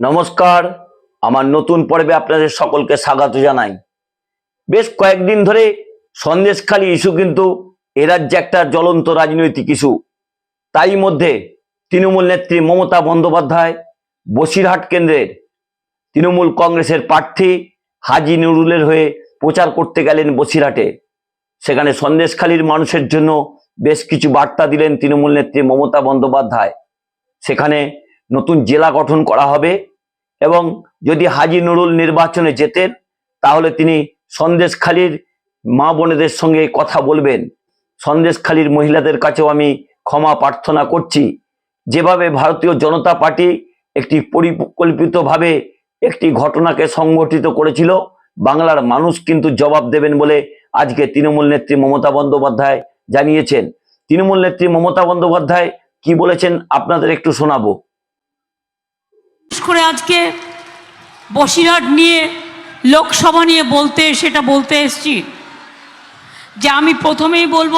নমস্কার, আমার নতুন পর্বে আপনাদের সকলকে স্বাগত জানাই। বেশ কয়েকদিন ধরে সন্দেশখালী ইস্যু কিন্তু এ রাজ্যে একটা জ্বলন্ত রাজনৈতিক ইস্যু। তাই মধ্যে তৃণমূল নেত্রী মমতা বন্দ্যোপাধ্যায় বসিরহাট কেন্দ্রের তৃণমূল কংগ্রেসের প্রার্থী হাজি নুরুলের হয়ে প্রচার করতে গেলেন বসিরহাটে। সেখানে সন্দেশখালীর মানুষের জন্য বেশ কিছু বার্তা দিলেন তৃণমূল নেত্রী মমতা বন্দ্যোপাধ্যায়। সেখানে নতুন জেলা গঠন করা হবে এবং যদি হাজি নুরুল নির্বাচনে জেতেন তাহলে তিনি সন্দেশখালীর মা বোনেদের সঙ্গে কথা বলবেন। সন্দেশখালীর মহিলাদের কাছেও আমি ক্ষমা প্রার্থনা করছি। যেভাবে ভারতীয় জনতা পার্টি একটি পরিকল্পিতভাবে একটি ঘটনাকে সংগঠিত করেছিল, বাংলার মানুষ কিন্তু জবাব দেবেন বলে আজকে তৃণমূল নেত্রী মমতা বন্দ্যোপাধ্যায় জানিয়েছেন। তৃণমূল নেত্রী মমতা বন্দ্যোপাধ্যায় কি বলেছেন আপনাদের একটু শোনাবো। করে আজকে বসিরহাট নিয়ে লোকসভা নিয়ে বলতে, সেটা বলতে এসছি যে আমি প্রথমেই বলব,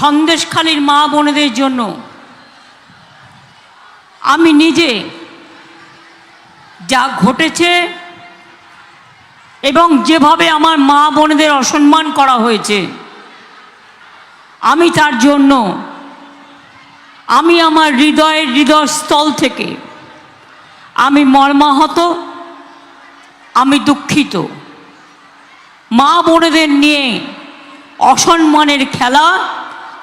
সন্দেশখালীর মা বোনেদের জন্য আমি নিজে যা ঘটেছে এবং যেভাবে আমার মা বোনেদের অসম্মান করা হয়েছে, আমি তার জন্য আমি আমার হৃদয়ের হৃদয়স্থল থেকে, আমি মর্মাহত, আমি দুঃখিত। মা বোনেদের নিয়ে অসম্মানের খেলা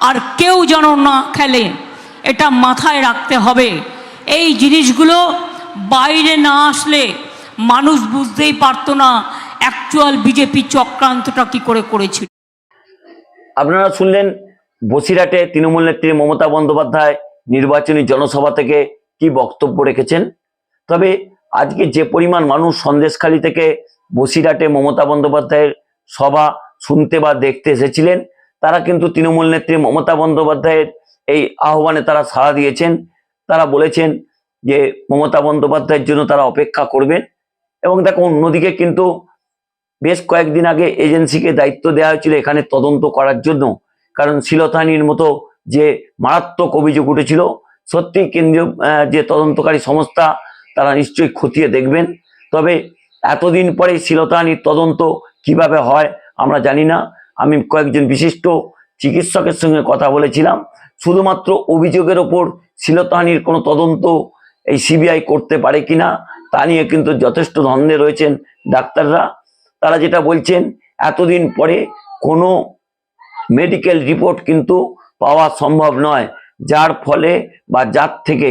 আর কেউ যেন না খেলে, এটা মাথায় রাখতে হবে। এই জিনিসগুলো বাইরে না আসলে মানুষ বুঝতেই পারতো না অ্যাকচুয়াল বিজেপি চক্রান্তটা কী করে করেছিল। আপনারা শুনলেন বসিরহাটে তৃণমূল নেত্রী মমতা বন্দ্যোপাধ্যায় নির্বাচনী জনসভা থেকে কি বক্তব্য রেখেছেন? তবে আজকে যে পরিমাণ মানুষ সন্দেশখালী থেকে বসিরহাটে মমতা বন্দ্যোপাধ্যায়ের সভা শুনতে বা দেখতে এসেছিলেন, তারা কিন্তু তৃণমূল নেত্রী মমতা বন্দ্যোপাধ্যায়ের এই আহ্বানে তারা সাড়া দিয়েছেন। তারা বলেছেন যে মমতা বন্দ্যোপাধ্যায়ের জন্য তারা অপেক্ষা করবেন। এবং দেখো, অন্যদিকে কিন্তু বেশ কয়েকদিন আগে এজেন্সিকে দায়িত্ব দেওয়া হয়েছিল এখানে তদন্ত করার জন্য। কারণ শিলতানির মতো যে মারাত্মক অভিযোগ উঠেছিল, সত্যি কেন্দ্রীয় যে তদন্তকারী সংস্থা, তারা নিশ্চয়ই খতিয়ে দেখবেন। তবে এতদিন পরে শিলতানির তদন্ত কীভাবে হয় আমরা জানি না। আমি কয়েকজন বিশিষ্ট চিকিৎসকের সঙ্গে কথা বলেছিলাম। শুধুমাত্র অভিযোগের ওপর শিলতানির কোনো তদন্ত এই সিবিআই করতে পারে কিনা, তা নিয়ে কিন্তু যথেষ্ট ধন্দে রয়েছেন ডাক্তাররা। তারা যেটা বলছেন, এতদিন পরে কোনো মেডিকেল রিপোর্ট কিন্তু পাওয়া সম্ভব নয়, যার ফলে বা যার থেকে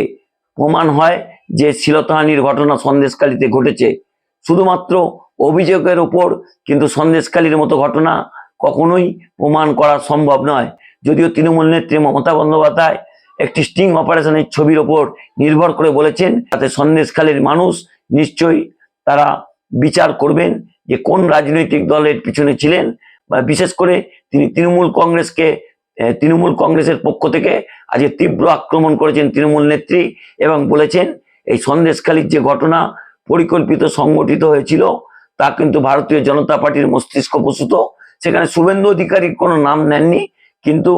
প্রমাণ হয় যে শিলতাহানির ঘটনা সন্দেশকালীতে ঘটেছে। শুধুমাত্র অভিযোগের উপর কিন্তু সন্দেশকালীর মতো ঘটনা কখনোই প্রমাণ করা সম্ভব নয়। যদিও তৃণমূল নেত্রী মমতা বন্দ্যোপাধ্যায় একটি স্টিং অপারেশনের ছবির ওপর নির্ভর করে বলেছেন তাতে সন্দেশখালীর মানুষ নিশ্চয়ই তারা বিচার করবেন যে কোন রাজনৈতিক দলের পিছনে ছিলেন বা বিশেষ করে তিনি তৃণমূল কংগ্রেসকে তৃণমূল কংগ্রেসের পক্ষ থেকে আজকে তীব্র আক্রমণ করেছেন তৃণমূল নেত্রী এবং বলেছেন, এই সন্দেশখালীর যে ঘটনা পরিকল্পিত সংগঠিত হয়েছিল, তা কিন্তু ভারতীয় জনতা পার্টির মস্তিষ্ক প্রসূত। সেখানে শুভেন্দু অধিকারীর কোনো নাম নেননি, কিন্তু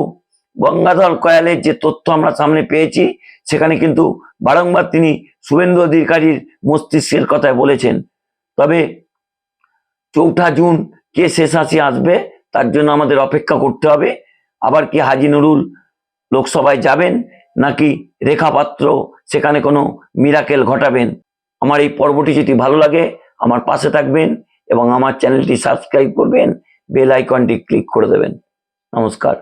গঙ্গাধর কয়ালের যে তথ্য আমরা সামনে পেয়েছি, সেখানে কিন্তু বারংবার তিনি শুভেন্দু অধিকারীর মস্তিষ্কের কথায় বলেছেন। তবে চৌঠা জুন কে শেষ হাসি আসবে তার জন্য আমাদের অপেক্ষা করতে হবে। আবার কি হাজি নুরুল লোকসভায় যাবেন নাকি রেখাপাত্র সেখানে কোনো মিরাকেল ঘটাবেন? আমার এই পর্বটি যদি ভালো লাগে, আমার পাশে থাকবেন এবং আমার চ্যানেলটি সাবস্ক্রাইব করবেন বেল আইকনটি ক্লিক করে দেবেন। নমস্কার।